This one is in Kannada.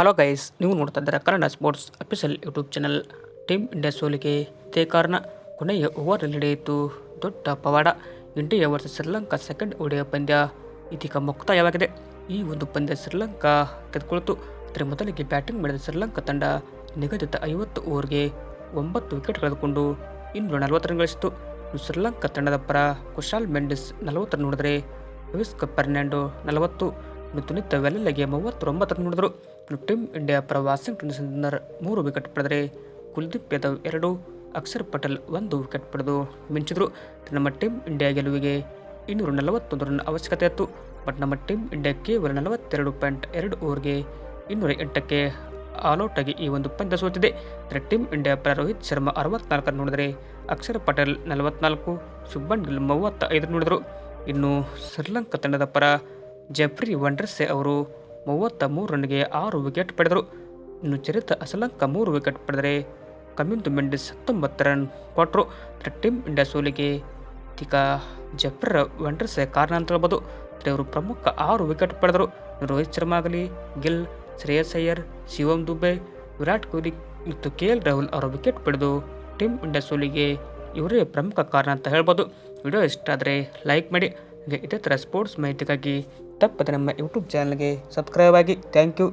ಹಲೋ ಗೈಸ್ ನೀವು ನೋಡ್ತಾ ಇದ್ದೀರಾ Kannada sports official YouTube channel team India ಸೋಲಿಗೆ ಇದೇ ಕಾರಣ ಕೊನೆಯ ಓವರ್ ನಡೆಯಿತು. ದೊಡ್ಡ ಪವಾಡ. ಇಂಡಿಯಾ ವರ್ಸಸ್ ಶ್ರೀಲಂಕಾ ಸೆಕೆಂಡ್ ಓಡಿಯ ಪಂದ್ಯ. ಇದೀಗ ಮುಕ್ತಾಯವಾಗಿದೆ. ಈ ಒಂದು ಪಂದ್ಯ ಶ್ರೀಲಂಕಾ ತೆಗೆದುಕೊಳ್ತು ಇದರ ಮೊದಲಿಗೆ ಬ್ಯಾಟಿಂಗ್ ಮಾಡಿದ ಶ್ರೀಲಂಕಾ ತಂಡ ನಿಗದಿತ ಐವತ್ತು ಓವರ್ಗೆ ಒಂಬತ್ತು ವಿಕೆಟ್ ಕಳೆದುಕೊಂಡು ಇನ್ನೂರ ನಲವತ್ತು ರನ್ ಗಳಿಸಿತು. ಶ್ರೀಲಂಕಾ ತಂಡದ ಪರ ಕುಶಾಲ್ ಮೆಂಡಿಸ್ ನಲವತ್ತು ರನ್ ನೋಡಿದರೆ ವಿಸ್ಕ ಫರ್ನಾಂಡೋ ನಲವತ್ತು. ಇನ್ನು ನಿತ್ಯ ವೆಲ್ಲೆಗೆ ಮೂವತ್ತೊಂಬತ್ತು ರನ್ ನೋಡಿದರು ಟೀಮ್ ಇಂಡಿಯಾ ಪರ ವಾಷಿಂಗ್ಟನ್ ಸುಂದರ್ ಮೂರು ವಿಕೆಟ್ ಪಡೆದರೆ ಕುಲ್ದೀಪ್ ಯಾದವ್ ಎರಡು, ಅಕ್ಷರ್ ಪಟೇಲ್ ಒಂದು ವಿಕೆಟ್ ಪಡೆದು ಮಿಂಚಿದರು. ನಮ್ಮ ಟೀಮ್ ಇಂಡಿಯಾ ಗೆಲುವಿಗೆ ಇನ್ನೂರ ನಲವತ್ತೊಂದು ರನ್ ಅವಶ್ಯಕತೆ ಇತ್ತು. ಬಟ್ ನಮ್ಮ ಟೀಮ್ ಇಂಡಿಯಾ ಕೇವಲ ನಲವತ್ತೆರಡು ಪಾಯಿಂಟ್ ಎರಡು ಓವರ್ಗೆ ಇನ್ನೂರ ಎಂಟಕ್ಕೆ ಆಲ್ಔಟ್ ಆಗಿ ಈ ಒಂದು ಪಂದ್ಯ ಸೋತಿದೆ. ಅಂದರೆ ಟೀಮ್ ಇಂಡಿಯಾ ಪರ ರೋಹಿತ್ ಶರ್ಮಾ ಅರವತ್ನಾಲ್ಕು ರನ್ ನೋಡಿದರೆ ಅಕ್ಷರ್ ಪಟೇಲ್ ನಲವತ್ನಾಲ್ಕು, ಶುಭ್ಮನ್ ಗಿಲ್ ಮೂವತ್ತ ಐದು ನೋಡಿದರು. ಇನ್ನು ಶ್ರೀಲಂಕಾ ತಂಡದ ಪರ ಜೆಫ್ರಿ ವಂಡರ್ಸೆ ಅವರು ಮೂವತ್ತ ಮೂರು ರನ್ಗೆ ಆರು ವಿಕೆಟ್ ಪಡೆದರು. ಇನ್ನು ಚರಿತ ಅಸಲಂಕ ಮೂರು ವಿಕೆಟ್ ಪಡೆದರೆ ಕಮಿಂದು ಮೆಂಡಿಸ್ ಹತ್ತೊಂಬತ್ತು ರನ್ ಕೊಟ್ಟರು ಟೀಮ್ ಇಂಡಿಯಾ ಸೋಲಿಗೆ ಈಗ ಜಫ್ರ ವಂಡರ್ಸೆ ಕಾರಣ ಅಂತ ಹೇಳ್ಬೋದು. ಅವರು ಪ್ರಮುಖ ಆರು ವಿಕೆಟ್ ಪಡೆದರು. ರೋಹಿತ್ ಶರ್ಮಾ ಆಗಲಿ, ಗಿಲ್, ಶ್ರೇಯಸ್ ಅಯ್ಯರ್, ಶಿವಮ್ ದುಬೆ, ವಿರಾಟ್ ಕೊಹ್ಲಿ ಮತ್ತು ಕೆ ಎಲ್ ರಾಹುಲ್ ಅವರ ವಿಕೆಟ್ ಪಡೆದು ಟೀಮ್ ಇಂಡಿಯಾ ಸೋಲಿಗೆ ಇವರೇ ಪ್ರಮುಖ ಕಾರಣ ಅಂತ ಹೇಳ್ಬೋದು. ವಿಡಿಯೋ ಇಷ್ಟ ಆದರೆ ಲೈಕ್ ಮಾಡಿ. ಇದೇ ಥರ ಸ್ಪೋರ್ಟ್ಸ್ ಮಾಹಿತಿಗಾಗಿ ತಪ್ಪದೆ ನಮ್ಮ ಯೂಟ್ಯೂಬ್ ಚಾನಲ್ಗೆ ಸಬ್ಸ್ಕ್ರೈಬ್ ಆಗಿ. Thank you